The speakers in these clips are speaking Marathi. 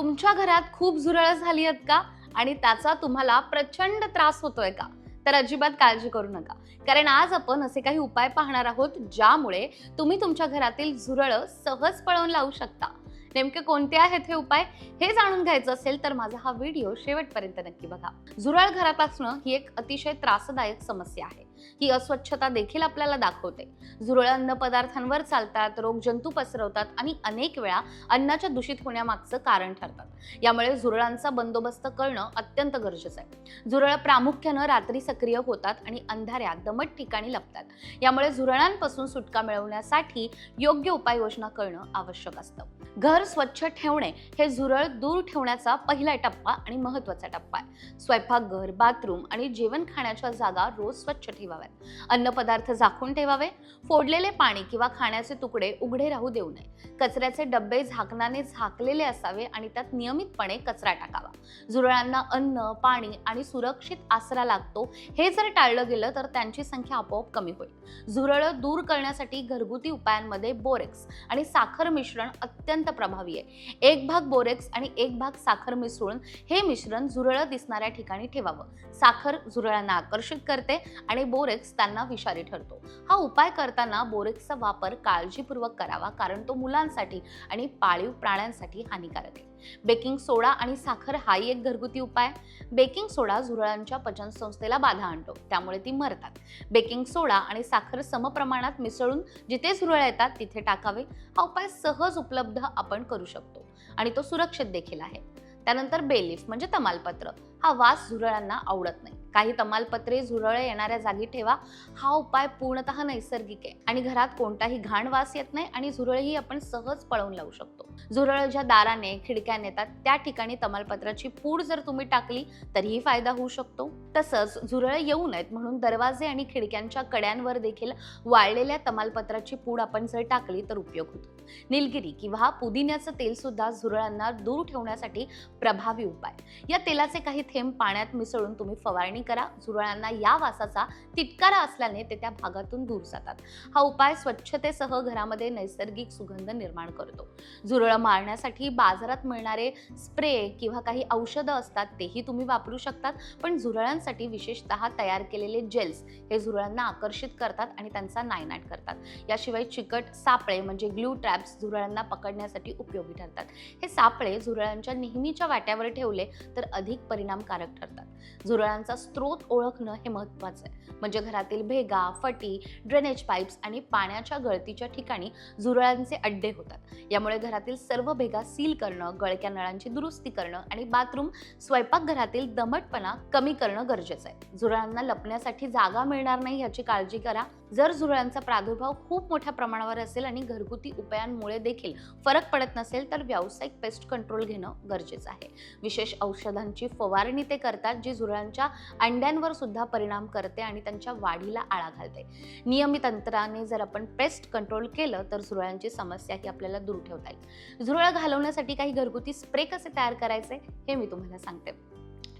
तुमच्या घरात खूप झुरळ झाली आहेत का? आणि त्याचा तुम्हाला प्रचंड त्रास होतोय का? तर अजिबात काळजी करू नका. कारण आज आपण असे काही उपाय पाहणार आहोत ज्यामुळे तुम्ही तुमच्या घरातील झुरळ सहज पळवून लावू शकता. नेमके कोणते आहेत हे उपाय? हे जाणून घ्यायचं असेल तर माझा हा व्हिडिओ शेवटपर्यंत नक्की बघा. झुरळ घरात असणं ही एक अतिशय त्रासदायक समस्या आहे. ही अस्वच्छता देखील आपल्याला दाखवते. झुरळ अन्न पदार्थांवर चालतात रोग जंतू पसरवतात आणि अनेक वेळा अन्नाच्या दूषित होण्यामागचं कारण ठरतात. यामुळे झुरळांचा बंदोबस्त करणं अत्यंत गरजेचं आहे. झुरळ प्रामुख्यानं रात्री सक्रिय होतात आणि अंधाऱ्यात दमट ठिकाणी लपतात. यामुळे झुरळांपासून सुटका मिळवण्यासाठी योग्य उपाययोजना करणं आवश्यक असतं. घर स्वच्छ ठेवणे हे झुरळ दूर ठेवण्याचा पहिला टप्पा आणि महत्त्वाचा टप्पा आहे. स्वयंपाकघर बाथरूम आणि जेवण खाण्याच्या जागा रोज स्वच्छ ठेवाव्यात. अन्नपदार्थ झाकून ठेवावे फोडलेले पाणी किंवा खाण्याचे तुकडे उघडे राहू देऊ नये. कचऱ्याचे डब्बे झाकणाने झाकलेले असावे आणि त्यात नियमितपणे कचरा टाकावा. झुरळांना अन्न पाणी आणि सुरक्षित आसरा लागतो हे जर टाळलं गेलं तर त्यांची संख्या आपोआप कमी होईल. झुरळ दूर करण्यासाठी घरगुती उपायांमध्ये बोरेक्स आणि साखर मिश्रण अत्यंत प्रभावी आहे. एक भाग बोरेक्स आणि एक भाग साखर मिसळून हे मिश्रण झुरळ दिसणाऱ्या ठिकाणी ठेवावं. साखर झुरळांना आकर्षित करते आणि बोरेक्स त्यांना विषारी ठरतो. हा उपाय करताना बोरेक्सचा वापर काळजीपूर्वक करावा कारण तो मुलांसाठी आणि पाळीव प्राण्यांसाठी हानिकारक आहे. बेकिंग सोडा आणि साखर हाही एक घरगुती उपाय बेकिंग सोडा झुरळांच्या पचनसंस्थेला बाधा आणतो त्यामुळे ती मरतात. बेकिंग सोडा आणि साखर समप्रमाणात मिसळून जिथे झुरळ येतात तिथे टाकावे. हा उपाय सहज उपलब्ध आपण करू शकतो आणि तो सुरक्षित देखील आहे. त्यानंतर बेलीफ म्हणजे तमालपत्र. हा वास झुरळांना आवडत नाही. काही तमालपत्रे झुरळे येणाऱ्या जागी ठेवा. हा उपाय पूर्णतः नैसर्गिक आहे आणि घरात कोणताही घाण वास येत नाही आणि झुरळही आपण सहज पळवून लावू शकतो. झुरळ ज्या दाराने खिडक्याने येतात त्या ठिकाणी तमालपत्राची पूड जर तुम्ही टाकली तरीही फायदा होऊ शकतो. तसंच झुरळ येऊ नयेत म्हणून दरवाजे आणि खिडक्यांच्या कड्यांवर देखील वाळलेल्या तमालपत्राची पूड आपण जर टाकली तर उपयोग होतो. निलगिरी किंवा पुदिन्याचं तेल सुद्धा झुरळांना दूर ठेवण्यासाठी प्रभावी उपाय. या तेलाचे काही थेंब पाण्यात मिसळून तुम्ही फवारणी करा. झुरळांना या वासाचा तिटकारा असल्याने ते त्या भागातून दूर जातात. हा उपाय स्वच्छतेसह घरामध्ये नैसर्गिक सुगंध निर्माण करतो. झुरळ मारण्यासाठी बाजारात मिळणारे स्प्रे किंवा काही औषधं असतात तेही तुम्ही वापरू शकतात. पण झुरळांसाठी विशेषतः तयार केलेले जेल्स हे झुरळांना आकर्षित करतात आणि त्यांचा नायनाट करतात. याशिवाय चिकट सापळे म्हणजे ग्लू ट्रॅप ट्रॅप्स झुरळांना पकडण्यासाठी उपयोगी ठरतात. हे सापळे झुरळांच्या नेहमीच्या वाट्यावर ठेवले तर अधिक परिणामकारक ठरतात. झुरळांचा स्रोत ओळखणं हे महत्त्वाचं आहे. म्हणजे घरातील भेगा फटी ड्रेनेज पाईप्स आणि पाण्याच्या गळतीच्या ठिकाणी झुरळांचे अड्डे होतात. यामुळे घरातील सर्व भेगा सील करणं गळक्या नळांची दुरुस्ती करणं आणि बाथरूम स्वयंपाकघरातील दमटपणा कमी करणं गरजेचं आहे. झुरळांना लपण्यासाठी जागा मिळणार नाही याची काळजी करा. जर झुरळांचा प्रादुर्भाव खूप मोठ्या प्रमाणावर असेल आणि घरगुती उपायांमुळे देखील फरक पडत नसेल तर व्यावसायिक पेस्ट कंट्रोल घेणं गरजेचं आहे. विशेष औषधांची फवारणी ते करतात जी झुरळांच्या अंड्यांवर सुद्धा परिणाम करते आणि त्यांच्या वाढीला आळा घालते. नियमित अंतराने जर आपण पेस्ट कंट्रोल केलं तर झुरळांची समस्या ही आपल्याला दूर ठेवता येईल. झुरळ घालवण्यासाठी काही घरगुती स्प्रे कसे तयार करायचे हे मी तुम्हाला सांगते.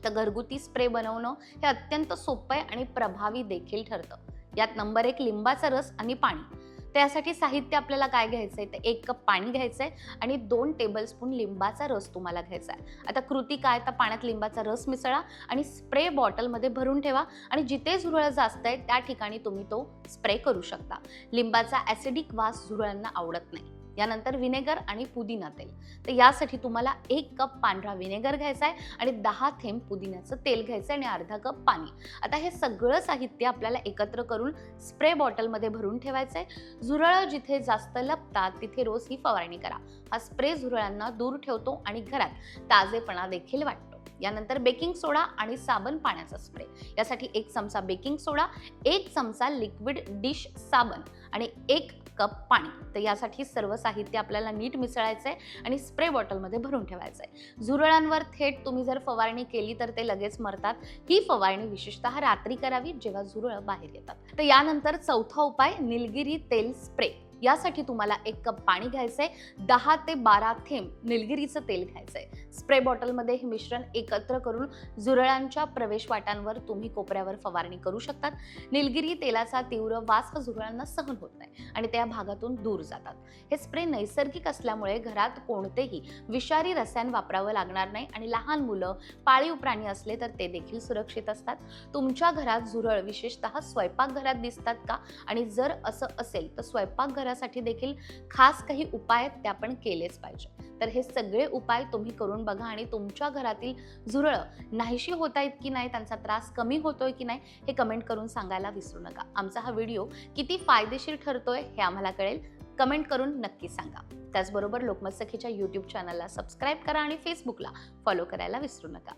तर घरगुती स्प्रे बनवणं हे अत्यंत सोपं आहे आणि प्रभावी देखील ठरतं. यात नंबर एक लिंबाचा रस आणि पाणी. त्यासाठी साहित्य आपल्याला काय घ्यायचंय? तर एक कप पाणी घ्यायचंय आणि दोन टेबलस्पून लिंबाचा रस तुम्हाला घ्यायचा आहे आता कृती काय? तर पाण्यात लिंबाचा रस मिसळा आणि स्प्रे बॉटलमध्ये भरून ठेवा आणि जिथे झुरळ जास्त आहे त्या ठिकाणी तुम्ही तो स्प्रे करू शकता. लिंबाचा ॲसिडिक वास झुरळांना आवडत नाही. यानंतर विनेगर आणि पुदिना तेल. तर यासाठी तुम्हाला एक कप पांढरा विनेगर घ्यायचा आहे आणि दहा थेंब पुदिन्याचं तेल घ्यायचं आहे आणि अर्धा कप पाणी. आता हे सगळं साहित्य आपल्याला एकत्र करून स्प्रे बॉटलमध्ये भरून ठेवायचं आहे. झुरळं जिथे जास्त लपतात तिथे रोज ही फवारणी करा. हा स्प्रे झुरळांना दूर ठेवतो आणि घरात ताजेपणा देखील वाटतो. यानंतर बेकिंग सोडा आणि साबण पाण्याचा स्प्रे. यासाठी एक चमचा बेकिंग सोडा एक चमचा लिक्विड डिश साबण आणि एक कप पाणी. तर यासाठी सर्व साहित्य आपल्याला नीट मिसळायचं आहे आणि स्प्रे बॉटलमध्ये भरून ठेवायचं आहे झुरळांवर थेट तुम्ही जर फवारणी केली तर ते लगेच मरतात. ही फवारणी विशेषतः रात्री करावी जेव्हा झुरळ बाहेर येतात. तर यानंतर चौथा उपाय निलगिरी तेल स्प्रे. यासाठी तुम्हाला एक कप पाणी घ्यायचंय. दहा ते बारा थेंब निलगिरीचं तेल घ्यायचंय. स्प्रे बॉटलमध्ये हे मिश्रण एकत्र करून झुरळांच्या प्रवेशवाटांवर तुम्ही कोपऱ्यावर फवारणी करू शकतात. निलगिरी तेलाचा तीव्र वास हा झुरळांना सहन होत नाही आणि त्या भागातून दूर जातात. हे स्प्रे नैसर्गिक असल्यामुळे घरात कोणतेही विषारी रसायन वापरावं लागणार नाही आणि लहान मुलं पाळीव प्राणी असले तर ते देखील सुरक्षित असतात. तुमच्या घरात झुरळ विशेषतः स्वयंपाकघरात दिसतात का? आणि जर असं असेल तर स्वयंपाकघरासाठी देखील खास काही उपाय त्या पण आपण केलेच पाहिजे. तर हे सगळे उपाय तुम्ही करून बघा आणि तुमच्या घरातील झुरळं नाहीशी होत आहेत की नाही त्यांचा त्रास कमी होतोय की नाही हे कमेंट करून सांगायला विसरू नका. आमचा हा व्हिडिओ किती फायदेशीर ठरतोय हे आम्हाला कळेल. कमेंट करून नक्की सांगा. त्याचबरोबर लोकमत सखीच्या यूट्यूब चॅनलला सबस्क्राईब करा आणि फेसबुकला फॉलो करायला विसरू नका.